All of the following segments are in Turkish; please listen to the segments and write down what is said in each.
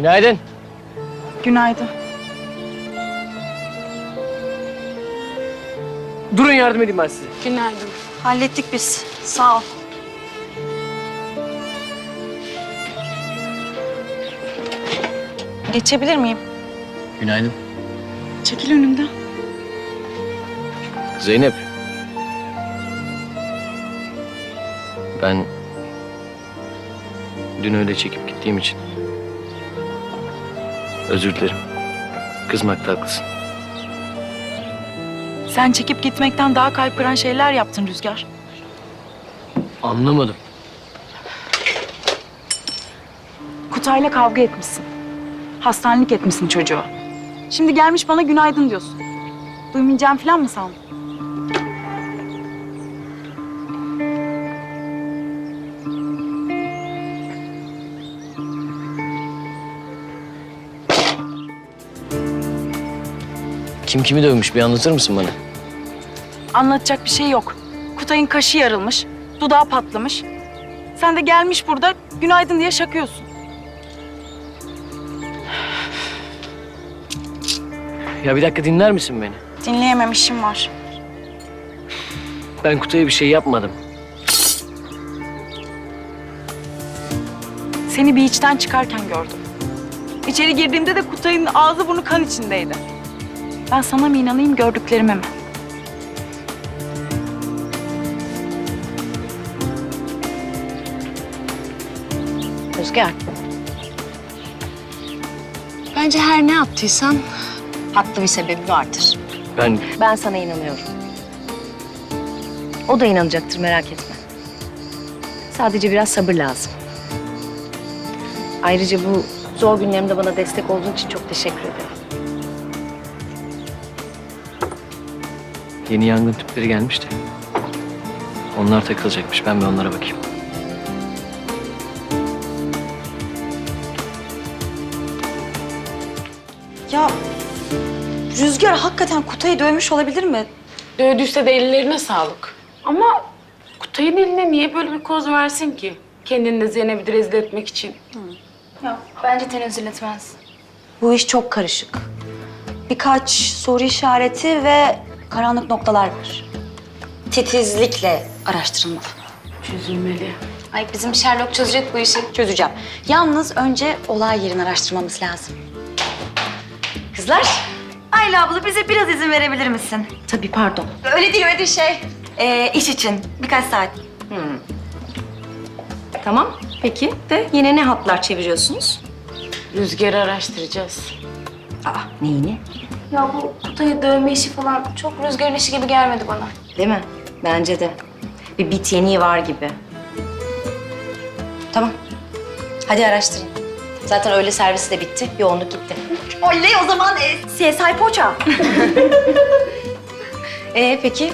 Günaydın. Günaydın. Durun yardım edeyim ben size. Günaydın. Hallettik biz. Sağ ol. Geçebilir miyim? Günaydın. Çekil önümden. Zeynep. Ben dün öyle çekip gittiğim için özür dilerim. Kızmakta haklısın. Sen çekip gitmekten daha kalp kıran şeyler yaptın Rüzgar. Anlamadım. Kutay'la kavga etmişsin. Hastanelik etmişsin çocuğu. Şimdi gelmiş bana günaydın diyorsun. Duymayacağım falan mı sandın? Kim kimi dövmüş bir anlatır mısın bana? Anlatacak bir şey yok. Kutay'ın kaşı yarılmış, dudağı patlamış. Sen de gelmiş burada günaydın diye şakıyorsun. Ya bir dakika dinler misin beni? Dinleyemem işim var. Ben Kutay'a bir şey yapmadım. Seni bir içten çıkarken gördüm. İçeri girdiğimde de Kutay'ın ağzı burnu kan içindeydi. Ben sana mı inanayım gördüklerime mi? Rüzgar. Bence her ne yaptıysan haklı bir sebebi vardır. Ben Ben sana inanıyorum. O da inanacaktır merak etme. Sadece biraz sabır lazım. Ayrıca bu zor günlerimde bana destek olduğun için çok teşekkür ederim. Yeni yangın tüpleri gelmişti. Onlar takılacakmış. Ben bir onlara bakayım. Ya Rüzgar hakikaten Kutay'ı dövmüş olabilir mi? Dövdüyse de ellerine sağlık. Ama Kutay'ın eline niye böyle bir koz versin ki? Kendini de Zeynep'i de rezil etmek için. Bence tenezzül etmez. Bu iş çok karışık. Birkaç soru işareti ve karanlık noktalar var. Titizlikle araştırılmalı. Çözülmeli. Ay bizim Sherlock çözecek bu işi. Çözeceğim. Yalnız önce olay yerini araştırmamız lazım. Kızlar, Ayla abla bize biraz izin verebilir misin? Tabii pardon. Öyle değil, öyle değil şey. Ee, iş için birkaç saat. Tamam. Peki de yine ne hatlar çeviriyorsunuz? Rüzgarı araştıracağız. Aa neyini? Ya bu Kutay'ı dövme işi falan çok rüzgarın işi gibi gelmedi bana. Değil mi? Bence de. Bir bit yeniği var gibi. Tamam. Hadi araştırın. Zaten öğle servisi de bitti. Yoğunluk gitti. Oley o zaman e, CSI Poça. Ee peki?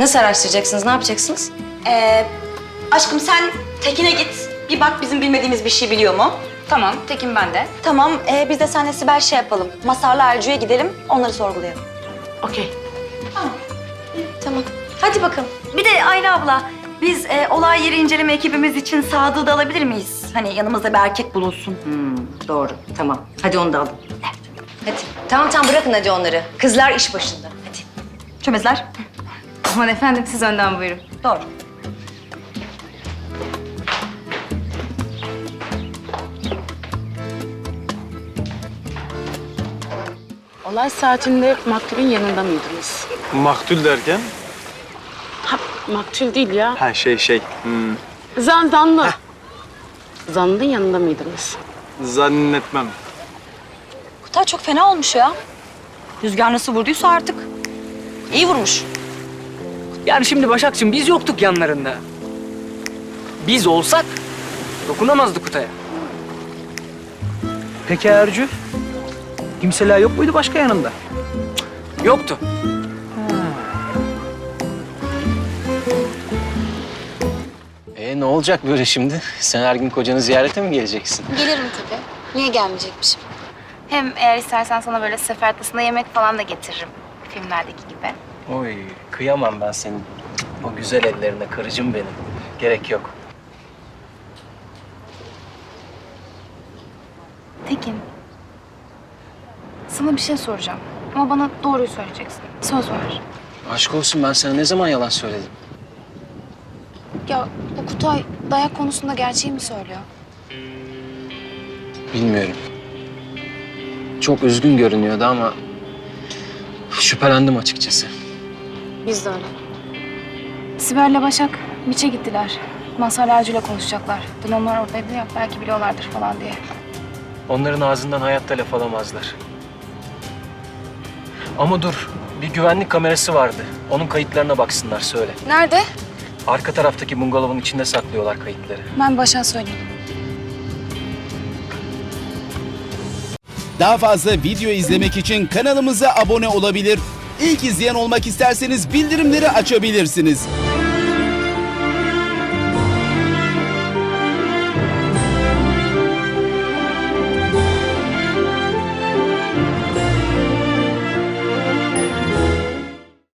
Nasıl araştıracaksınız? Ne yapacaksınız? Ee, aşkım sen Tekin'e git. Bir bak bizim bilmediğimiz bir şey biliyor mu? Tamam, Tekin bende. Tamam, ee, biz de seninle Sibel şey yapalım. Masarla Ercü'ye gidelim, onları sorgulayalım. Okey. Tamam. Hadi bakalım. Bir de Ayla abla, biz e, olay yeri inceleme ekibimiz için Sadık'ı da alabilir miyiz? Hani yanımızda bir erkek bulunsun. Hmm, doğru. Tamam. Hadi onu da alın. Hadi. Tamam tamam bırakın hadi onları. Kızlar iş başında. Hadi. Çömezler. Aman efendim siz önden buyurun. Doğru. Olay saatinde maktulün yanında mıydınız? Maktul derken? Ha, maktul değil ya. Ha şey şey. Hmm, Zan, zanlı. Zanlının yanında mıydınız? zannetmem. Kutay çok fena olmuş ya. Rüzgar nasıl vurduysa artık. İyi vurmuş. Yani şimdi Başakçım biz yoktuk yanlarında. Biz olsak dokunamazdı Kutay'a. Peki Ercü? Kimseler yok muydu başka yanında? Yoktu. E ne olacak böyle şimdi? Sen her gün kocanı ziyarete mi geleceksin? Gelirim tabii. Niye gelmeyecekmişim? Hem eğer istersen sana böyle sefer tasında yemek falan da getiririm. Filmlerdeki gibi. Oy kıyamam ben senin. O güzel ellerine karıcığım benim. Gerek yok. Tekin. Sana bir şey soracağım. Ama bana doğruyu söyleyeceksin. Söz ver. Aşk olsun ben sana ne zaman yalan söyledim? Ya bu Kutay dayak konusunda gerçeği mi söylüyor? Bilmiyorum. Çok üzgün görünüyordu ama şüphelendim açıkçası. Biz de öyle. Sibel'le Başak Miç'e gittiler. Mazhar Ercü'yle konuşacaklar. Dün onlar oradaydı ya belki biliyorlardır falan diye. Onların ağzından hayatta laf alamazlar. Ama dur, bir güvenlik kamerası vardı. Onun kayıtlarına baksınlar söyle. Nerede? Arka taraftaki bungalovun içinde saklıyorlar kayıtları. Ben Başak'a söyleyeyim. Daha fazla video izlemek için kanalımıza abone olabilir. İlk izleyen olmak isterseniz bildirimleri açabilirsiniz.